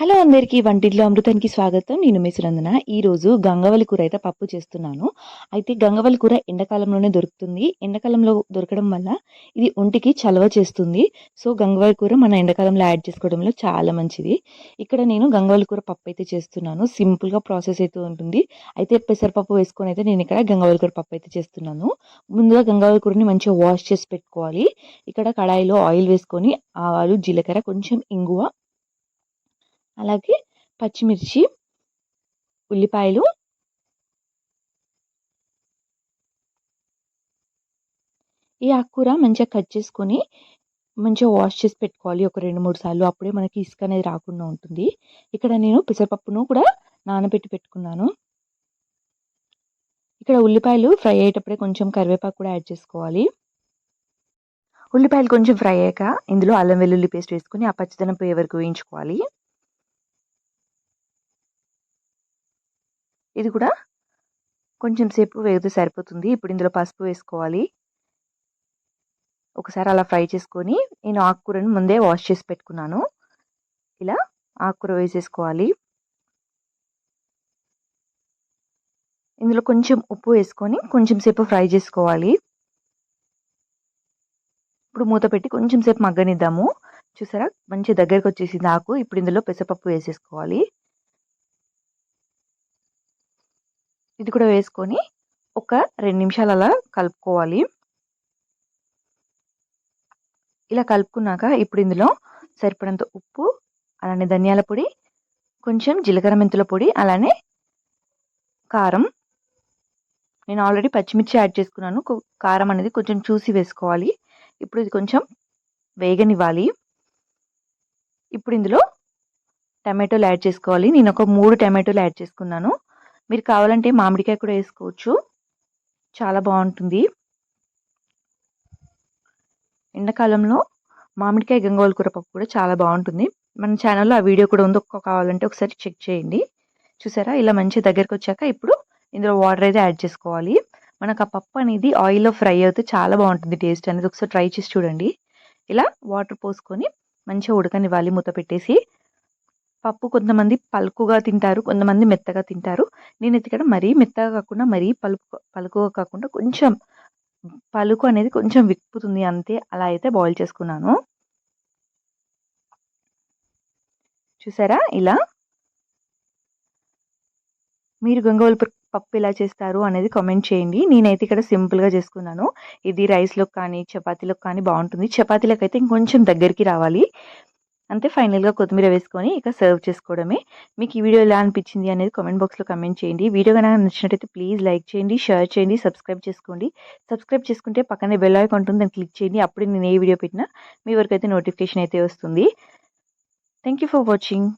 Hello అందరికీ వంటింట్లో అమృతానికి స్వాగతం. నేను మీ ఈరోజు గంగవల్లి కూర అయితే పప్పు చేస్తున్నాను. అయితే గంగవల్లి కూర ఎండాకాలంలోనే దొరుకుతుంది. ఎండాకాలంలో దొరకడం వల్ల ఇది ఒంటికి చలవ చేస్తుంది. సో గంగవల్లి కూర మన ఎండాకాలంలో యాడ్ చేసుకోవడంలో చాలా మంచిది. ఇక్కడ నేను గంగవల్లి కూర పప్పు అయితే చేస్తున్నాను. సింపుల్గా ప్రాసెస్ అయితే ఉంటుంది. అయితే పెసరపప్పు వేసుకొని అయితే నేను ఇక్కడ గంగవల్లి కూర పప్పు అయితే చేస్తున్నాను. ముందుగా గంగవల్లి కూరని మంచిగా వాష్ చేసి పెట్టుకోవాలి. ఇక్కడ కడాయిలో ఆయిల్ వేసుకొని ఆవాలు జీలకర్ర కొంచెం ఇంగువ అలాగే పచ్చిమిర్చి ఉల్లిపాయలు. ఈ ఆకుకూర మంచిగా కట్ చేసుకొని మంచిగా వాష్ చేసి పెట్టుకోవాలి ఒక రెండు మూడు సార్లు. అప్పుడే మనకి ఇసుక అనేది రాకుండా ఉంటుంది. ఇక్కడ నేను పెసరపప్పును కూడా నానబెట్టి పెట్టుకున్నాను. ఇక్కడ ఉల్లిపాయలు ఫ్రై అయ్యేటప్పుడే కొంచెం కరివేపాకు కూడా యాడ్ చేసుకోవాలి. ఉల్లిపాయలు కొంచెం ఫ్రై అయ్యాక ఇందులో అల్లం వెల్లుల్లి పేస్ట్ వేసుకొని ఆ పచ్చదనం పోయే వరకు వేయించుకోవాలి. ఇది కూడా కొంచెం సేపు వేగితే సరిపోతుంది. ఇప్పుడు ఇందులో పసుపు వేసుకోవాలి. ఒకసారి అలా ఫ్రై చేసుకొని నేను ఆకుకూరను ముందే వాష్ చేసి పెట్టుకున్నాను. ఇలా ఆకుకూర వేసేసుకోవాలి. ఇందులో కొంచెం ఉప్పు వేసుకొని కొంచెం సేపు ఫ్రై చేసుకోవాలి. ఇప్పుడు మూత పెట్టి కొంచెం సేపు మగ్గనిద్దాము. చూసారా? మంచి దగ్గరకు వచ్చేసింది ఆకు. ఇప్పుడు ఇందులో పెసరపప్పు వేసేసుకోవాలి. ఇది కూడా వేసుకొని ఒక రెండు నిమిషాలు అలా కలుపుకోవాలి. ఇలా కలుపుకున్నాక ఇప్పుడు ఇందులో సరిపడంత ఉప్పు అలానే ధనియాల పొడి కొంచెం జీలకర్ర మెంతుల పొడి అలానే కారం. నేను ఆల్రెడీ పచ్చిమిర్చి యాడ్ చేసుకున్నాను. కారం అనేది కొంచెం చూసి వేసుకోవాలి. ఇప్పుడు ఇది కొంచెం వేగనివ్వాలి. ఇప్పుడు ఇందులో టమాటోలు యాడ్ చేసుకోవాలి. నేను ఒక మూడు టమాటోలు యాడ్ చేసుకున్నాను. మీరు కావాలంటే మామిడికాయ కూడా వేసుకోవచ్చు. చాలా బాగుంటుంది. ఎండాకాలంలో మామిడికాయ గంగవాల కూర పప్పు కూడా చాలా బాగుంటుంది. మన ఛానల్లో ఆ వీడియో కూడా ఉంది. ఒక్క కావాలంటే ఒకసారి చెక్ చేయండి. చూసారా? ఇలా మంచి దగ్గరకు వచ్చాక ఇప్పుడు ఇందులో వాటర్ అయితే యాడ్ చేసుకోవాలి. మనకు ఆ పప్పు అనేది ఆయిల్లో ఫ్రై అవుతే చాలా బాగుంటుంది టేస్ట్ అనేది. ఒకసారి ట్రై చేసి చూడండి. ఇలా వాటర్ పోసుకొని మంచిగా ఉడకనివ్వాలి. మూత పెట్టేసి పప్పు కొంతమంది పలుకుగా తింటారు కొంతమంది మెత్తగా తింటారు. నేను ఇక్కడ మరీ మెత్తగా కాకుండా మరీ పలుకు పలుకుగా కాకుండా కొంచెం పలుకు అనేది కొంచెం విప్పుతుంది అంతే. అలా అయితే బాయిల్ చేసుకున్నాను. చూసారా ఇలా? మీరు గంగవల్ పప్పు ఎలా చేస్తారు అనేది కామెంట్ చేయండి. నేనైతే ఇక్కడ సింపుల్గా చేసుకున్నాను. ఇది రైస్లోకి కానీ చపాతీలోకి కానీ బాగుంటుంది. చపాతీలకు అయితే ఇంకొంచెం దగ్గరికి రావాలి. అంతే ఫైనల్గా కొత్తిమీర వేసుకొని ఇక సర్వ్ చేసుకోవడమే. మీకు ఈ వీడియో ఎలా అనిపించింది అనేది కామెంట్ బాక్స్లో కమెంట్ చేయండి. వీడియో కనుక నచ్చినట్టయితే ప్లీజ్ లైక్ చేయండి షేర్ చేయండి సబ్స్క్రైబ్ చేసుకోండి. సబ్స్క్రైబ్ చేసుకుంటే పక్కనే బెల్ ఐకాన్ ఉంటుంది దాన్ని క్లిక్ చేయండి. అప్పుడే నేను ఏ వీడియో పెట్టినా మీ వరకు అయితే నోటిఫికేషన్ అయితే వస్తుంది. Thank for watching